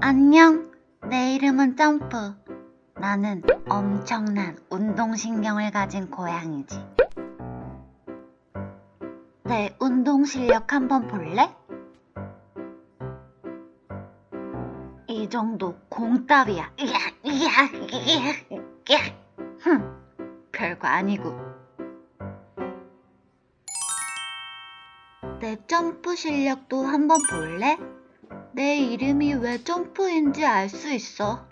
안녕. 내 이름은 점프. 나는 엄청난 운동신경을 가진 고양이지. 내 운동 실력 한번 볼래? 이 정도 공답이야. 이야, 이야, 이야, 이야. 흠, 별거 아니고. 내 점프 실력도 한번 볼래? 내 이름이 왜 점프인지 알 수 있어.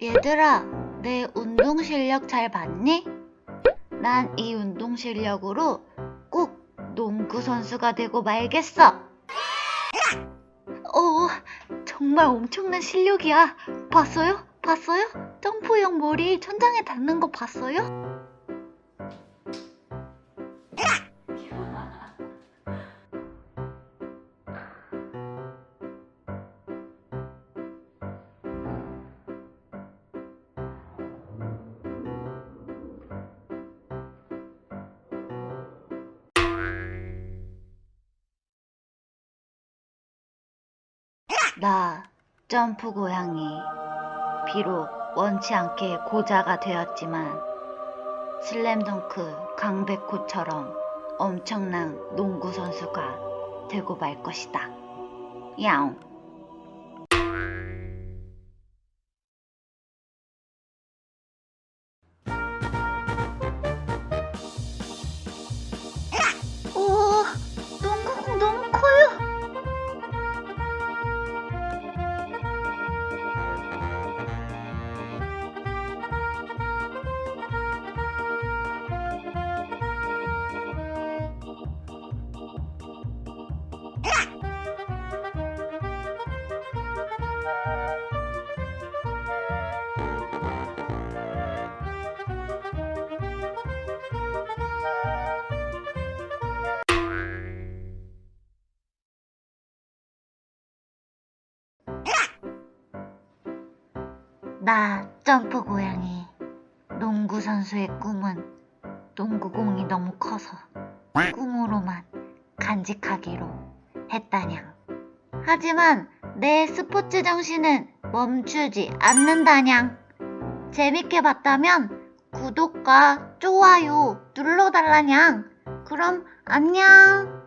얘들아, 내 운동 실력 잘 봤니? 난 이 운동 실력으로 꼭 농구 선수가 되고 말겠어. 어, 정말 엄청난 실력이야. 봤어요? 봤어요? 점프형 머리 천장에 닿는 거 봤어요? 나 점프 고양이 비록 원치 않게 고자가 되었지만 슬램덩크 강백호처럼 엄청난 농구 선수가 되고 말 것이다. 야옹. 나 점프 고양이. 농구 선수의 꿈은 농구공이 너무 커서 꿈으로만 간직하기로 했다냥. 하지만 내 스포츠 정신은 멈추지 않는다냥. 재밌게 봤다면 구독과 좋아요 눌러달라냥. 그럼 안녕.